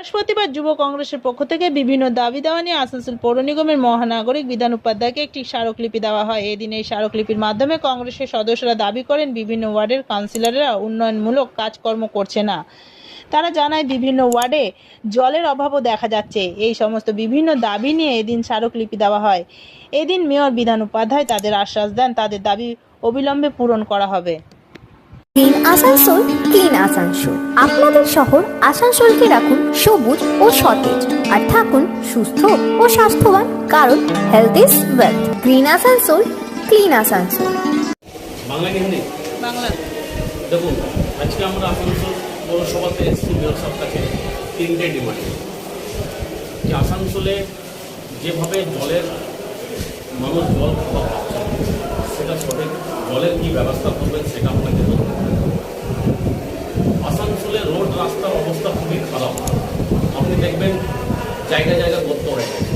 বৃহস্পতিবার যুব কংগ্রেসের পক্ষ থেকে বিভিন্ন দাবি দেওয়া নিয়ে আসানসোল পৌর নিগমের মহানাগরিক বিধান উপাধ্যায়কে একটি স্মারকলিপি দেওয়া হয়। এদিন এই স্মারকলিপির মাধ্যমে কংগ্রেসের সদস্যরা দাবি করেন, বিভিন্ন ওয়ার্ডের কাউন্সিলররা উন্নয়নমূলক কাজকর্ম করছে না। তারা জানায়, বিভিন্ন ওয়ার্ডে জলের অভাবও দেখা যাচ্ছে। এই সমস্ত বিভিন্ন দাবি নিয়ে এদিন স্মারকলিপি দেওয়া হয়। এদিন মেয়র বিধান উপাধ্যায় তাদের আশ্বাস দেন, তাদের দাবি অবিলম্বে পূরণ করা হবে। আসানসোল ক্লিন আসানসোল। আপনাদের শহর আসানসোলকে রাখুন সবুজ ও সতেজ আর থাকুন সুস্থ ও স্বাস্থ্যবান কারণ health is wealth green Asansol clean Asansol. Bangla কি হিন্দি? বাংলা। দেখুন আজকে আমরা আসানসোল পৌরসভাতে এসেছি মেয়র সাহেব কাছে তিনটে ডিমান্ড যে আসানসোলে যেভাবে জলের মানুষ জল খাওয়া সেটা সঠিক জলের কী ব্যবস্থা করবেন সেটা আপনাকে আসানসোলে রোড রাস্তার অবস্থা খুবই খারাপ। আপনি দেখবেন জায়গায় গর্ত হয়ে গেছে।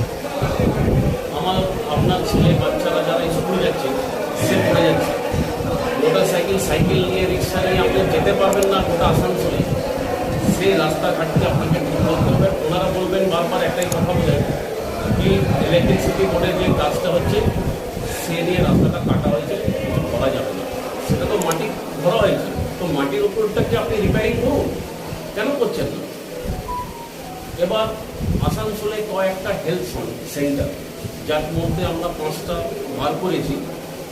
আমার আপনার ছেলে, বাচ্চারা যারা স্কুল যাচ্ছে, সে পড়ে যাচ্ছে। মোটর সাইকেল সাইকেল নিয়ে, রিক্সা নিয়ে আপনি যেতে পারবেন না গোটা আসানসোলে। সেই রাস্তাঘাটকে আপনাকে ঠিক করতে হবে ওনারা বলবেন বারবার একটাই কথা বলেন কি ইলেকট্রিসিটি বোর্ডের যে কাজটা হচ্ছে সে নিয়ে রাস্তাটা কাটা হয়েছে করা যাবে না। সেটা তো মাটি ভরা হয়েছে। তো মাটির উপরটাকে আপনি রিপেয়ারিং করুন? কেন করছেন না? এবার আসানসোলে কয়েকটা হেলথ সেন্টার যার মধ্যে আমরা পাঁচটা বার করেছি।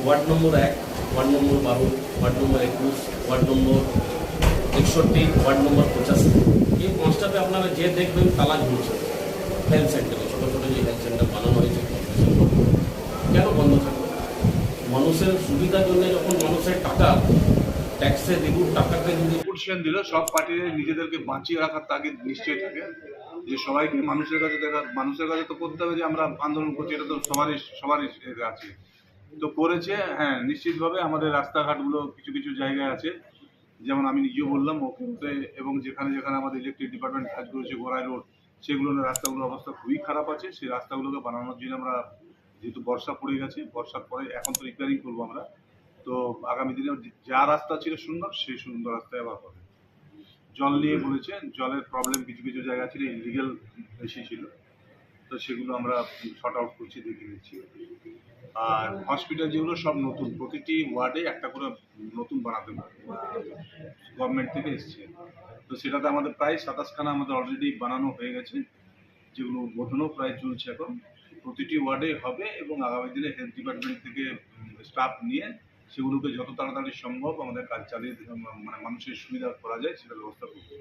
ওয়ার্ড নম্বর এক, ওয়ার্ড নম্বর বারো, ওয়ার্ড নম্বর একুশ, ওয়ার্ড নম্বর একষট্টি, ওয়ার্ড নম্বর পঁচাশি। এই পাঁচটাতে আপনারা যে দেখবেন তালা ঝুলছে। হেলথ সেন্টারে ছোটো ছোটো যে হেলথ সেন্টার বানানো হয়েছে কেন বন্ধ থাকবে মানুষের সুবিধার জন্য যখন মানুষের টাকা ট্যাক্সের রিগুর টাকাকে যদি দিল, সব পার্টির নিজেদেরকে বাঁচিয়ে রাখার তাগিদ নিশ্চয়ই থাকে। যে সবাইকে মানুষের কাছে দেখা, মানুষের কাছে তো করতে হবে যে আমরা আন্দোলন করছি, এটা তো সবারই সবারই আছে। তো করেছে হ্যাঁ নিশ্চিতভাবে আমাদের রাস্তাঘাটগুলো কিছু কিছু জায়গায় আছে। যেমন আমি নিজেও বললাম ওকে এবং যেখানে যেখানে আমাদের ইলেকট্রিক ডিপার্টমেন্ট কাজ করেছে, গোড়াই রোড সেগুলো রাস্তাগুলোর অবস্থা খুবই খারাপ আছে। সেই রাস্তাগুলোকে বানানোর জন্য আমরা যেহেতু বর্ষা পড়ে গেছে বর্ষার পরে এখন তো রিপেয়ারিং করব আমরা। তো আগামী দিনে যা রাস্তা ছিল সুন্দর সেই সুন্দর রাস্তায় আবার হবে। জল নিয়ে বলেছে জলের প্রবলেম কিছু কিছু জায়গা ছিল ইলিগেল বেশি ছিল। তো সেগুলো আমরা শর্ট আউট করছি দেখে নিচ্ছি। আর হসপিটাল যেগুলো সব নতুন প্রতিটি ওয়ার্ডে একটা করে নতুন বানাতে গভর্নমেন্ট থেকে এসছে। তো সেটাতে আমাদের প্রায় সাতাশখানা আমাদের অলরেডি বানানো হয়ে গেছে যেগুলো উদ্বোধনও প্রায় চলছে এখন। প্রতিটি ওয়ার্ডে হবে এবং আগামী দিনে হেলথ ডিপার্টমেন্ট থেকে স্টাফ নিয়ে সেগুলোকে যত তাড়াতাড়ি সম্ভব আমাদের কাজ চালিয়ে মানে মানুষের সুবিধা করা যায় সেটা ব্যবস্থা করতে